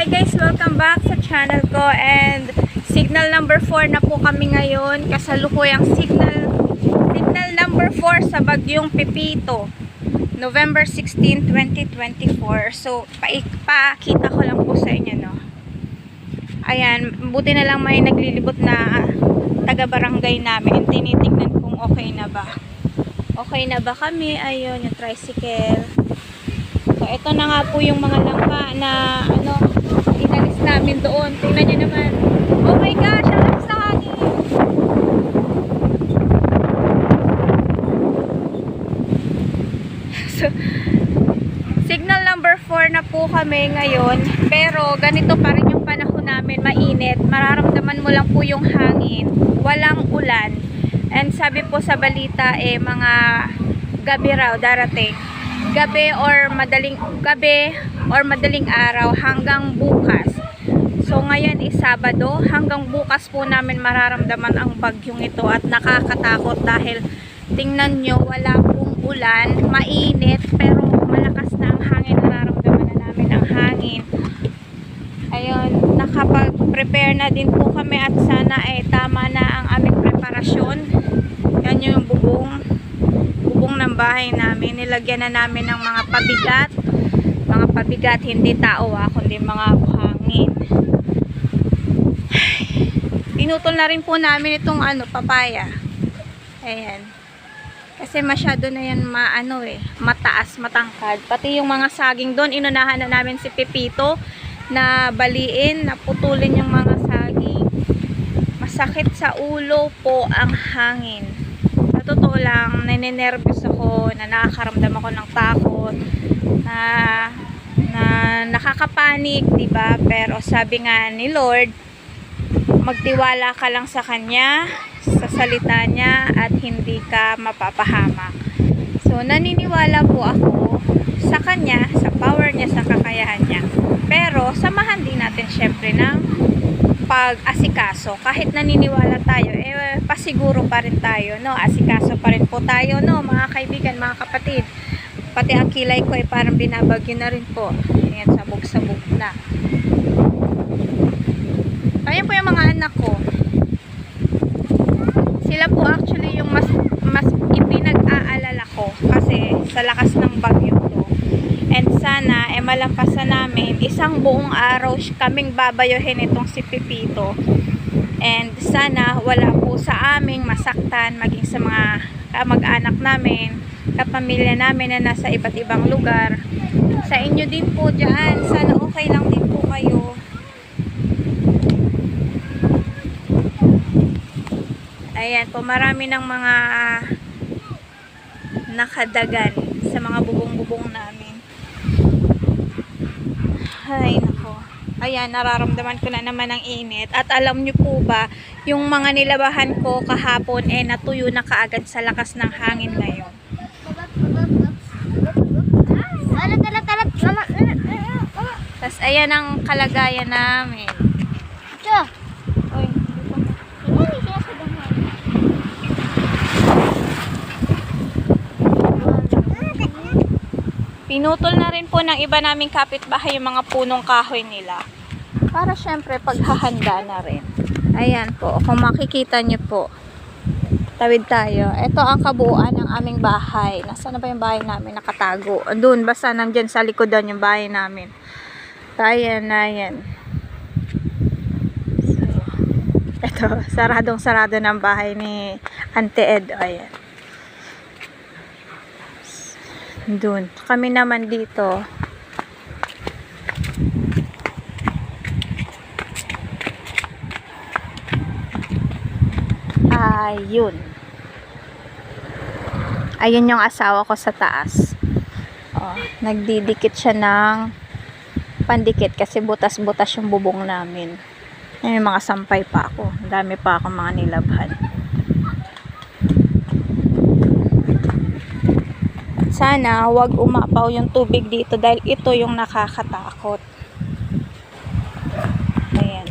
Hi guys, welcome back sa channel ko and signal number 4 na po kami ngayon. Kasalukuyang signal signal number 4 sa bagyong Pepito November 16, 2024 so paikpakita ko lang po sa inyo no? Ayan, buti na lang may naglilibot na taga barangay namin tinitingnan kung okay na ba. Okay na ba kami? Ayun yung tricycle. So, ito na nga po yung mga langka na, ano, namin doon. Tingnan nyo naman. Oh my gosh, lakas ng hangin. so, signal number 4 na po kami ngayon. Pero, ganito pa rin yung panahon namin. Mainit. Mararamdaman mo lang po yung hangin. Walang ulan. And sabi po sa balita, eh, mga gabi raw darating gabi or madaling gabi or madaling araw hanggang bukas. So ngayon is Sabado, hanggang bukas po namin mararamdaman ang bagyong ito at nakakatakot dahil tingnan nyo wala pong ulan, mainit pero malakas na ang hangin, nararamdaman na namin ang hangin. Ayun, nakapag-prepare na din po kami at sana ay tama na ang aming preparasyon. Yan yung bubong bubong ng bahay namin. Nilagyan na namin ng mga pabigat. Mga pabigat, hindi tao ah, kundi mga buhangin. Pinutol na rin po namin itong ano, papaya. Ayan. Kasi masyado na yan maano eh, mataas, matangkad. Pati yung mga saging doon, inunahan na namin si Pepito na baliin, na putulin yung mga saging. Masakit sa ulo po ang hangin sa totoo lang, naninervous ako, na nakakaramdam ako ng takot, na, na nakakapanik, di ba? Pero sabi nga ni Lord, magtiwala ka lang sa Kanya, sa salita niya, at hindi ka mapapahamak. So, naniniwala po ako sa Kanya, sa power niya, sa kakayahan niya. Pero, samahan din natin syempre ng pag-asikaso. Kahit naniniwala tayo, eh, pasiguro pa rin tayo, no? Asikaso pa rin po tayo, no? Mga kaibigan, mga kapatid. Pati ang kilay ko, eh, parang binabagyo na rin po. Ayan, sabog-sabog na. Ayan po yung mga anak ko. Sila po actually yung mas, mas ipinag-aalala ko. Kasi sa lakas ng bagyo to. And sana, eh, malampasan namin, isang buong araw kaming babayohin itong si Pipito. And sana, wala po sa aming masaktan, maging sa mga mag-anak namin, kapamilya namin na nasa iba't ibang lugar. Sa inyo din po dyan, sana okay lang din po kayo. Ayan po, marami ng mga nakadagan sa mga bubong-bubong namin. Ay, nako. Ayan, nararamdaman ko na naman ang init. At alam nyo po ba, yung mga nilabahan ko kahapon, eh, natuyo na kaagad sa lakas ng hangin ngayon. Ayan ang kalagayan namin. Sa bahay. Pinutol na rin po ng iba naming kapitbahay yung mga punong kahoy nila. Para syempre paghahanda na rin. Ayan po, kung makikita nyo po. Tawid tayo. Ito ang kabuuan ng aming bahay. Nasaan na ba yung bahay namin? Nakatago. Doon, basta nandyan sa likodan yung bahay namin. Ayan na yan. So, ito, saradong sarado ng bahay ni Ante Ed. Ayan. Doon. Kami naman dito. Ayun. Ayun yung asawa ko sa taas. Oh, nagdidikit siya ng pandikit kasi butas-butas yung bubong namin. May mga sampay pa ako. Dami pa ako mga nilabhan. sana wag umapaw yung tubig dito dahil ito yung nakakatakot. Ayan.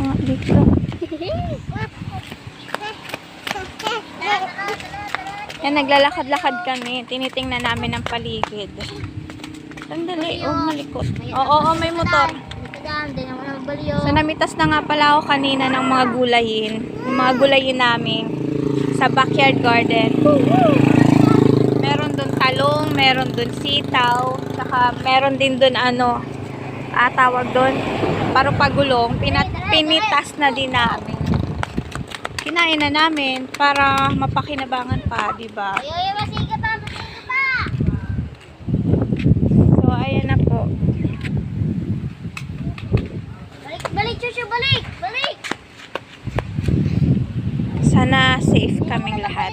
Ah, dito. Yan, naglalakad-lakad kami. Tinitingnan namin ang paligid. Sandali, oh, malikot. Oo, oo, may motor. So, namitas na nga pala ako kanina ng mga gulayin. Yung mga gulayin namin sa backyard garden. Meron dun talong, meron dun sitaw, saka meron din dun ano, ah, tawag dun, parupagulong. Pinat, pinitas na din namin. Kinain na namin para mapakinabangan pa, di ba? Ayo, ayo, masiga pa, masiga pa. So, ayan na po. Balik, balik, Chuchu, balik, balik. Sana safe kaming lahat.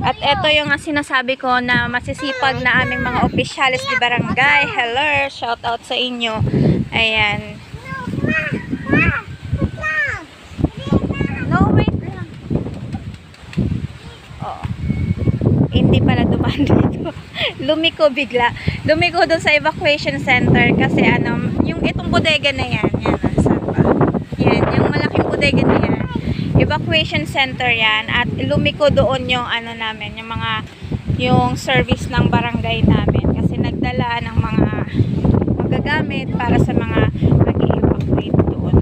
At ito yung sinasabi ko na masisipag na aming mga opisyalis di barangay. Hello, shout out sa inyo. Ayan. No, wait lang. Oo. Hindi pala dumaan dito. Lumiko bigla. Lumiko doon sa evacuation center kasi ano, yung itong bodega na yan. Yan, ah, saan ba? Yan, yung malaking bodega na yan. Evacuation center yan at lumiko doon yung ano namin, yung mga yung service ng barangay namin kasi nagdala ng mga magagamit para sa mga nag-evacuate doon.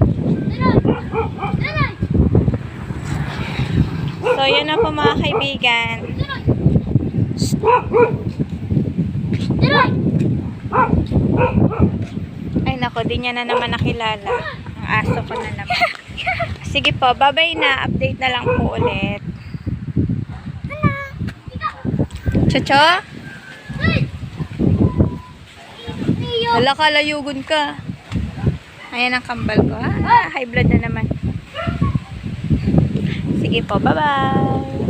So, yan na po mga kaibigan. Ay nako, di niya na naman nakilala. Ang aso ko na naman. Sige po, babay na. Update na lang po ulit. Chocho? Wala ka, layugon ka. Ayan ang kambal ko. Ah, high blood na naman. Sige po, bye-bye.